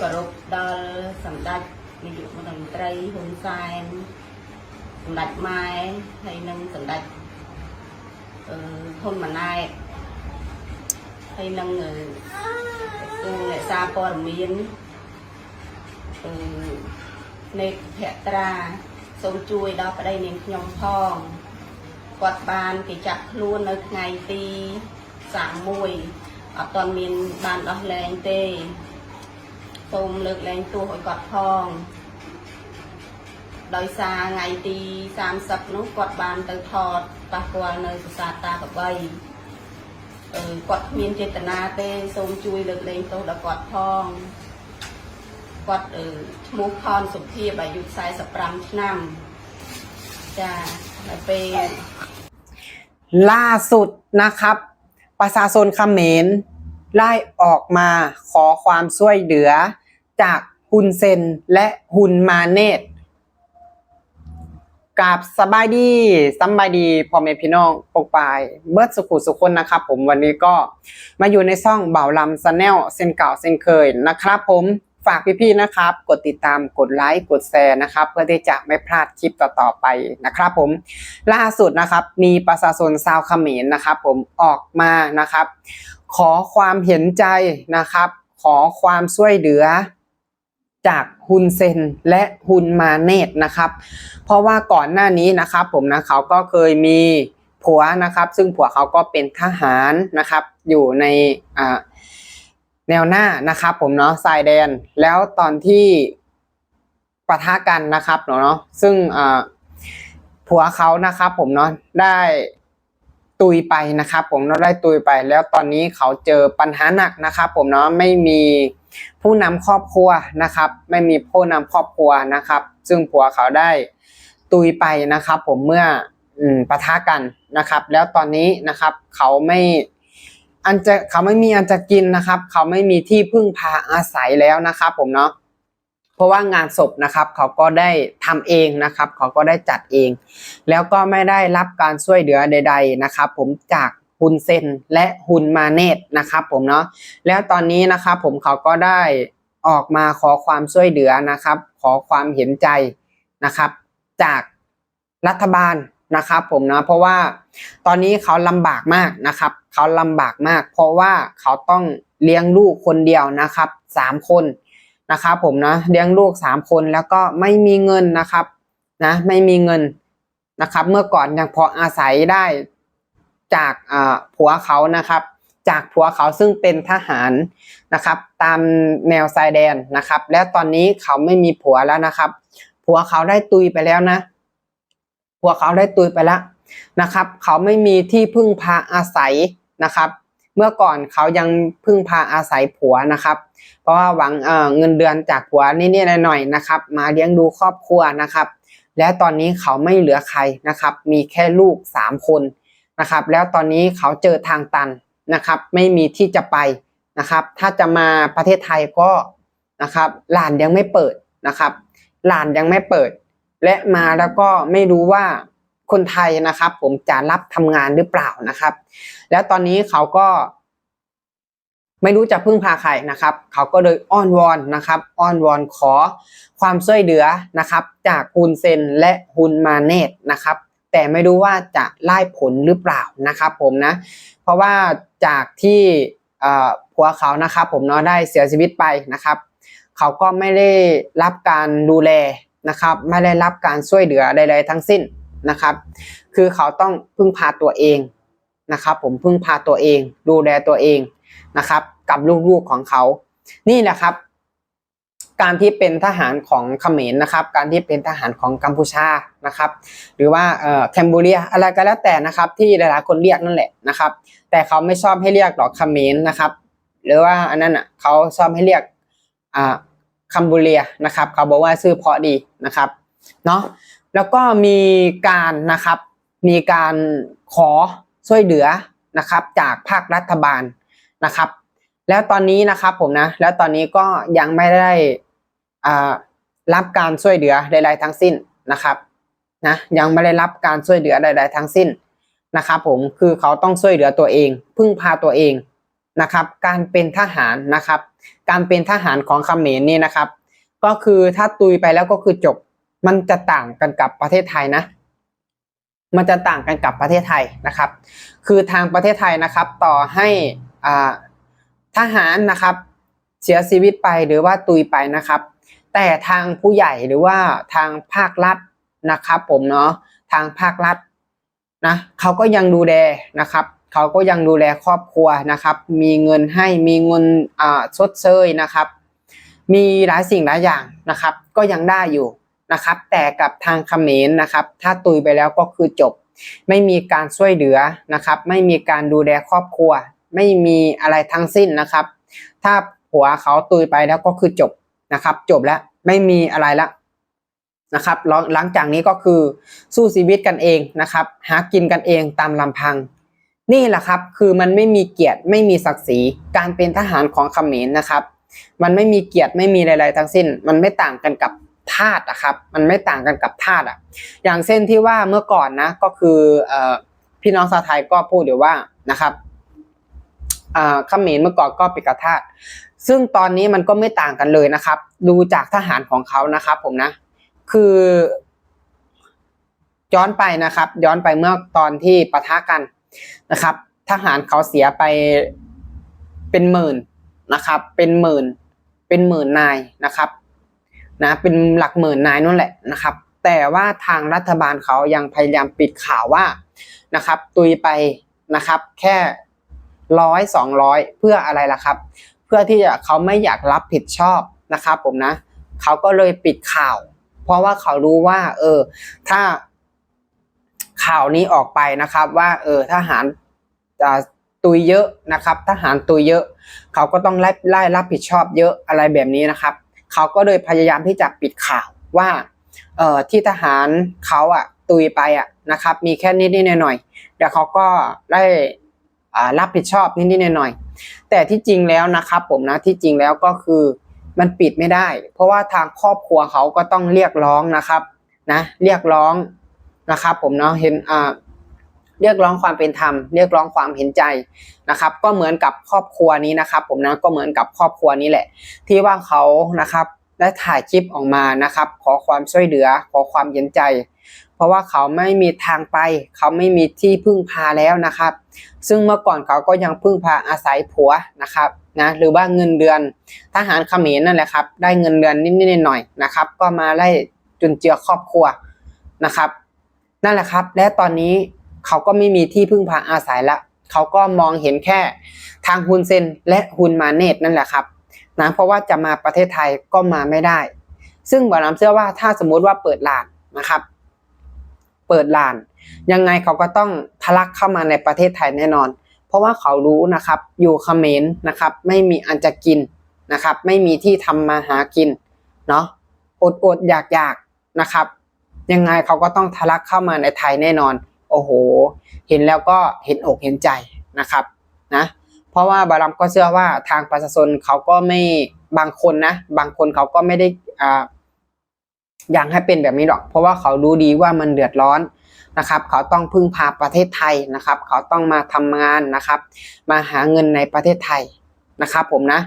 គោរពដល់សម្ដេចនាយករដ្ឋមន្ត្រីហ៊ុនសែនសម្ដេចម៉ែហើយនិងសម្ដេចអឺហ៊ុនម៉ាណែតហើយនិងអឺក្រសួងអ្នកសារព័ត៌មានអឺនៃភត្រាសូមជួយដល់ប្តីនាងខ្ញុំផងគាត់បានគេចាក់ខ្លួននៅថ្ងៃទី31អត់ទាន់មានបានដោះលែងទេ សូមលើកលែងទោសឲ្យគាត់ផង ដោយសារថ្ងៃទី30នោះគាត់បានទៅថតប៉ះពាល់នៅប្រាសាទតាកបីអឺគាត់គ្មានចេតនាទេ សូមជួយលើកលែងទោសដល់គាត់ផងគាត់អឺឈ្មោះខនសុភាពអាយុ45ឆ្នាំចាដល់ពេល ล่าสุดนะครับ ประชาชนเขมรไล่ออกมาขอความช่วยเหลือ จากฮุนเซนและฮุนมาเนตกับสบายดีสบายดีพ่อแม่พี่น้องปกปายเบิร์ดสุขุสุคนนะครับผมวันนี้ก็มาอยู่ในช่องเบาลำซแนลเส้นเก่าเส้นเคยนะครับผมฝากพี่ๆนะครับ กดติดตามกดไลค์กดแชร์นะครับ เพื่อที่จะไม่พลาดคลิปต่อๆไปนะครับผมล่าสุดนะครับ มีประชาชนชาวเขมรนะครับ ผมออกมานะครับ ขอความเห็นใจนะครับ ขอความช่วยเหลือ จากฮุนเซนและฮุนมาเนตนะครับ เพราะว่าก่อนหน้านี้นะครับผมนะเขาก็เคยมีผัวนะครับ ซึ่งผัวเขาก็เป็นทหารนะครับ อยู่ในแนวหน้านะครับผมเนาะทรายแดน แล้วตอนที่ปะทะกันนะครับเนาะซึ่งผัวเขานะครับผมเนาะได้ตุยไปนะครับ ผมเนาะได้ตุยไป แล้วตอนนี้เขาเจอปัญหาหนักนะครับ ผมเนาะไม่มี ผู้นำครอบครัวนะครับ ไม่มีผู้นำครอบครัวนะครับ ซึ่งผัวเขาได้ตุยไปนะครับ ผมเมื่ออืปะทะกันนะครับ แล้วตอนนี้นะครับ เขาไม่อันจะเขาไม่มีอันจะกินนะครับ เขาไม่มีที่พึ่งพาอาศัยแล้วนะครับ ผมเนาะเพราะว่างานศพนะครับ เขาก็ได้ทำเองนะครับ เขาก็ได้จัดเอง แล้วก็ไม่ได้รับการช่วยเหลือใด ๆนะครับ ผมจาก ฮุนเซนและฮุนมาเนตนะครับผมเนาะแล้วตอนนี้นะครับผมเขาก็ได้ออกมาขอความช่วยเหลือนะครับ ขอความเห็นใจนะครับ จากรัฐบาลนะครับผมนะเพราะว่าตอนนี้เขาลำบากมากนะครับ เขาลำบากมาก เพราะว่าเขาต้องเลี้ยงลูกคนเดียวนะครับสามคนนะครับผมนะเลี้ยงลูกสามคนแล้วก็ไม่มีเงินนะครับนะไม่มีเงินนะครับ เมื่อก่อนยังพออาศัยได้ จากผัวเขานะครับ จากผัวเขาซึ่งเป็นทหารนะครับ ตามแนวชายแดนนะครับ แล้วตอนนี้เขาไม่มีผัวแล้วนะครับ ผัวเขาได้ตุยไปแล้วนะ ผัวเขาได้ตุยไปแล้วนะครับ เขาไม่มีที่พึ่งพาอาศัยนะครับ เมื่อก่อนเขายังพึ่งพาอาศัยผัวนะครับ เพราะว่าหวังเเงินเดือนจากผัวนิดๆหน่อยๆนะครับ มาเลี้ยงดูครอบครัวนะครับ และตอนนี้เขาไม่เหลือใครนะครับ มีแค่ลูกสามคน นะครับ แล้วตอนนี้เขาเจอทางตันนะครับ ไม่มีที่จะไปนะครับ ถ้าจะมาประเทศไทยก็นะครับลานยังไม่เปิดนะครับลานยังไม่เปิด และมาแล้วก็ไม่รู้ว่าคนไทยนะครับ ผมจะรับทำงานหรือเปล่านะครับ แล้วตอนนี้เขาก็ไม่รู้จะพึ่งพาใครนะครับ เขาก็เลยอ้อนวอนนะครับ อ้อนวอนขอความช่วยเหลือนะครับ จากฮุนเซนและฮุนมาเนตนะครับ แต่ไม่รู้ว่าจะไล่ผลหรือเปล่านะครับผมนะเพราะว่าจากที่ผัวเขานะครับผมเนาะได้เสียชีวิตไปนะครับ เขาก็ไม่ได้รับการดูแลนะครับ ไม่ได้รับการช่วยเหลือใดๆทั้งสิ้นนะครับ คือเขาต้องพึ่งพาตัวเองนะครับผมพึ่งพาตัวเอง ดูแลตัวเองนะครับ กับลูกๆของเขา นี่แหละครับ การที่เป็นทหารของเขมรนะครับ การที่เป็นทหารของกัมพูชานะครับ หรือว่าเอ่อแคนเบเรียอะไรก็แล้วแต่นะครับ ที่หลายๆคนเรียกนั่นแหละนะครับ แต่เขาไม่ชอบให้เรียกหรอกเขมรนะครับ หรือว่าอันนั้นอะเขาชอบให้เรียกอ่าคัมบูเรียนะครับ เขาบอกว่าชื่อเพาะดีนะครับเนาะแล้วก็มีการนะครับมีการขอช่วยเหลือนะครับ จากภาครัฐบาลนะครับ แล้วตอนนี้นะครับผมนะ แล้วตอนนี้ก็ยังไม่ได้ รับการช่วยเหลือใดๆทั้งสิ้นนะครับนะยังไม่ได้รับการช่วยเหลือใดๆทั้งสิ้นนะครับผมคือเขาต้องช่วยเหลือตัวเอง พึ่งพาตัวเองนะครับการเป็นทหารนะครับ การเป็นทหารของเขมรนี่นะครับ ก็คือถ้าตุยไปแล้วก็คือจบมันจะต่างกันกับประเทศไทยนะ มันจะต่างกันกับประเทศไทยนะครับ คือทางประเทศไทยนะครับ ต่อให้ทหารนะครับ เสียชีวิตไปหรือว่าตุยไปนะครับ แต่ทางผู้ใหญ่หรือว่าทางภาครัฐนะครับ ผมเนาะทางภาครัฐนะเขาก็ยังดูแลนะครับเขาก็ยังดูแลครอบครัวนะครับ มีเงินให้มีเงินอ่าชดเชยนะครับ มีหลายสิ่งหลายอย่างนะครับ ก็ยังได้อยู่นะครับ แต่กับทางเขมรนะครับ ถ้าตุยไปแล้วก็คือจบ ไม่มีการช่วยเหลือนะครับ ไม่มีการดูแลครอบครัว ไม่มีอะไรทั้งสิ้นนะครับ ถ้าผัวเขาตุยไปแล้วก็คือจบ นะครับ จบแล้วไม่มีอะไรละนะครับหลังหลังจากนี้ก็คือสู้ชีวิตกันเองนะครับ หากินกันเองตามลำพัง นี่แหละครับคือมันไม่มีเกียรติไม่มีศักดิ์ศรีการเป็นทหารของเขมรนะครับ มันไม่มีเกียรติไม่มีอะไรๆทั้งสิ้น มันไม่ต่างกันกับทาสอะครับ มันไม่ต่างกันกับทาสอะอย่างเช่นที่ว่าเมื่อก่อนนะก็คืออพี่น้องชาวไทยก็พูดเดี๋ยวว่านะครับ เขมรเมื่อก่อนก็เป็นกบทาสซึ่งตอนนี้มันก็ไม่ต่างกันเลยนะครับ ดูจากทหารของเขานะครับ ผมนะ คือ ย้อนไปนะครับ ย้อนไปเมื่อตอนที่ปะทะกันนะครับ ทหารเขาเสียไปเป็นหมื่นนะครับ เป็นหมื่น เป็นหมื่นนายนะครับ นะ เป็นหลักหมื่นนายนั่นแหละนะครับ แต่ว่าทางรัฐบาลเขายังพยายามปิดข่าวว่านะครับ ตุยไปนะครับ แค่ ร้อยสองร้อยเพื่ออะไรล่ะครับ เพื่อที่จะเขาไม่อยากรับผิดชอบนะครับผมนะเขาก็เลยปิดข่าว เพราะว่าเขารู้ว่า เออ ถ้าข่าวนี้ออกไปนะครับว่า เออทหารตุยเยอะนะครับ ทหารตุยเยอะ เขาก็ต้องไล่ไล่รับผิดชอบเยอะอะไรแบบนี้นะครับ เขาก็เลยพยายามที่จะปิดข่าวว่าเอ่อที่ทหารเขาอะตุยไปอะนะครับ มีแค่นิดนิดหน่อยหน่อยๆเดี๋ยเขาก็ได้ รับผิดชอบนิดนิดหน่อยหน่อยๆแต่ที่จริงแล้วนะครับผมนะที่จริงแล้วก็คือมันปิดไม่ได้ เพราะว่าทางครอบครัวเขาก็ต้องเรียกร้องนะครับนะเรียกร้องนะครับผมเนาะเห็นอ่าเรียกร้องความเป็นธรรมเรียกร้องความเห็นใจนะครับ ก็เหมือนกับครอบครัวนี้นะครับ ผมนะก็เหมือนกับครอบครัวนี้แหละ ที่ว่าเขานะครับ ได้ถ่ายคลิปออกมานะครับ ขอความช่วยเหลือ ขอความเห็นใจ เพราะว่าเขาไม่มีทางไป เขาไม่มีที่พึ่งพาแล้วนะครับ ซึ่งเมื่อก่อนเขาก็ยังพึ่งพาอาศัยผัวนะครับนะหรือว่าเงินเดือนทหารเขมรนั่นแหละครับ ได้เงินเดือนนิดๆหน่อยๆนะครับ ก็มาไล่จุนเจือครอบครัวนะครับ นั่นแหละครับ และตอนนี้เขาก็ไม่มีที่พึ่งพาอาศัยละเขาก็มองเห็นแค่ทางฮุนเซนและฮุนมาเนตนั่นแหละครับ นะเพราะว่าจะมาประเทศไทยก็มาไม่ได้ ซึ่งบอน้ำเชื่อว่าถ้าสมมุติว่าเปิดลานนะครับ เปิดลาน ยังไงเขาก็ต้องทะลักเข้ามาในประเทศไทยแน่นอน เพราะว่าเขารู้นะครับ อยู่เขมรนะครับ ไม่มีอันจะกินนะครับ ไม่มีที่ทำมาหากินเนาะอดอดอยากอยากนะครับ ยังไงเขาก็ต้องทะลักเข้ามาในไทยแน่นอน โอ้โห เห็นแล้วก็เห็นอกเห็นใจนะครับนะ เพราะว่าบารัมก็เชื่อว่าทางประชาชนเขาก็ไม่บางคนนะ บางคนเขาก็ไม่ได้อ่าอยากให้เป็นแบบนี้หรอก เพราะว่าเขารู้ดีว่ามันเดือดร้อนนะครับ เขาต้องพึ่งพาประเทศไทยนะครับ เขาต้องมาทำงานนะครับ มาหาเงินในประเทศไทยนะครับผมนะ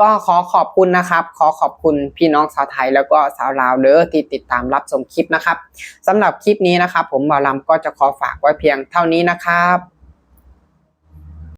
ก็ขอขอบคุณนะครับ ขอขอบคุณพี่น้องชาวไทยแล้วก็ชาวลาวเด้อที่ติดตามรับชมคลิปนะครับสำหรับคลิปนี้นะครับ ผมบาลัมก็จะขอฝากไว้เพียงเท่านี้นะครับ